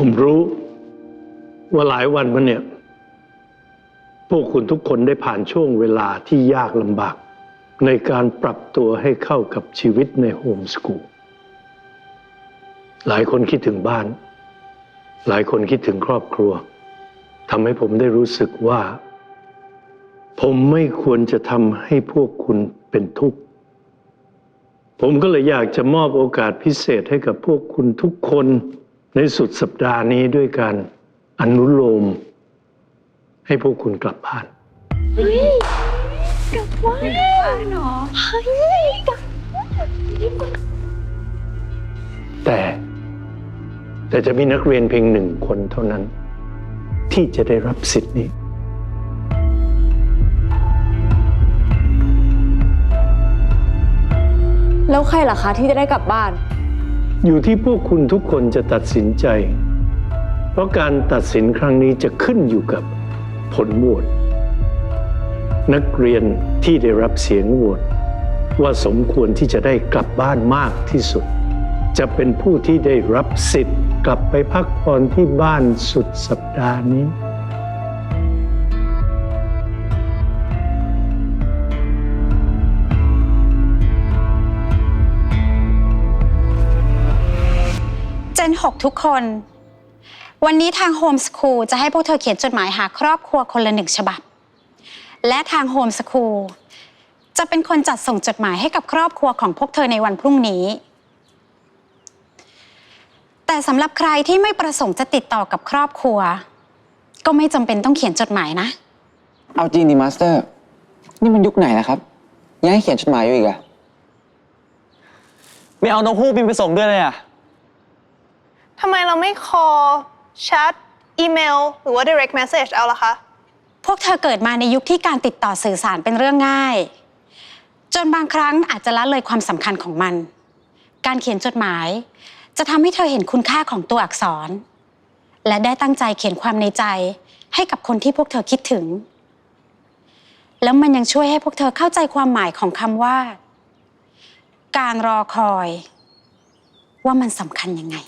ผมรู้ว่าหลายวันมาเนี่ย พวกคุณทุกคนได้ผ่านช่วงเวลาที่ยากลำบาก ในการปรับตัวให้เข้ากับชีวิตในโฮมสกูล หลายคนคิดถึงบ้าน หลายคนคิดถึงครอบครัวทำให้ผมได้รู้สึกว่า ผมไม่ควรจะทำให้พวกคุณเป็นทุกข์ ผมก็เลยอยากจะมอบโอกาสพิเศษให้กับพวกคุณทุกคน ในสุดสัปดาห์นี้ด้วยการอนุโลม ให้พวกคุณกลับบ้านกลับบ้านเหรอเฮ้ยกลับแต่ แต่จะมีนักเรียนเพียงหนึ่งคนเท่านั้น ที่จะได้รับสิทธิ์นี้ แล้วใครล่ะคะที่จะได้กลับบ้าน อยู่ที่พวกคุณทุกคนจะตัดสินใจ เพราะการตัดสินครั้งนี้จะขึ้นอยู่กับผลโหวตนักเรียนที่ได้รับเสียงโหวตว่าสมควรที่จะได้กลับบ้านมากที่สุด จะเป็นผู้ที่ได้รับสิทธิ์กลับไปพักผ่อนที่บ้านสุดสัปดาห์นี้ จนหกทุกคน วันนี้ทางโฮมสคูลจะให้พวกเธอเขียนจดหมายหาครอบครัวคนละหนึ่งฉบับ และทางโฮมสคูลจะเป็นคนจัดส่งจดหมายให้กับครอบครัวของพวกเธอในวันพรุ่งนี้ แต่สำหรับใครที่ไม่ประสงค์จะติดต่อกับครอบครัว ก็ไม่จำเป็นต้องเขียนจดหมายนะ เอาจริงดิมาสเตอร์ นี่มันยุคไหนแล้วครับยังให้เขียนจดหมายอยู่อีกอะไม่เอานกฮูกบินไปส่งด้วยเลยอะทำไม เราไม่คอแชทอีเมล หรือว่า direct message เอาล่ะคะ พวกเธอเกิดมาในยุคที่การติดต่อสื่อสารเป็นเรื่องง่าย จนบางครั้งอาจจะละเลยความสำคัญของมัน การเขียนจดหมาย จะทำให้เธอเห็นคุณค่าของตัวอักษร และได้ตั้งใจเขียนความในใจให้กับคนที่พวกเธอคิดถึง แล้วมันยังช่วยให้พวกเธอเข้าใจความหมายของคำว่า การรอคอย ว่ามันสำคัญยังไง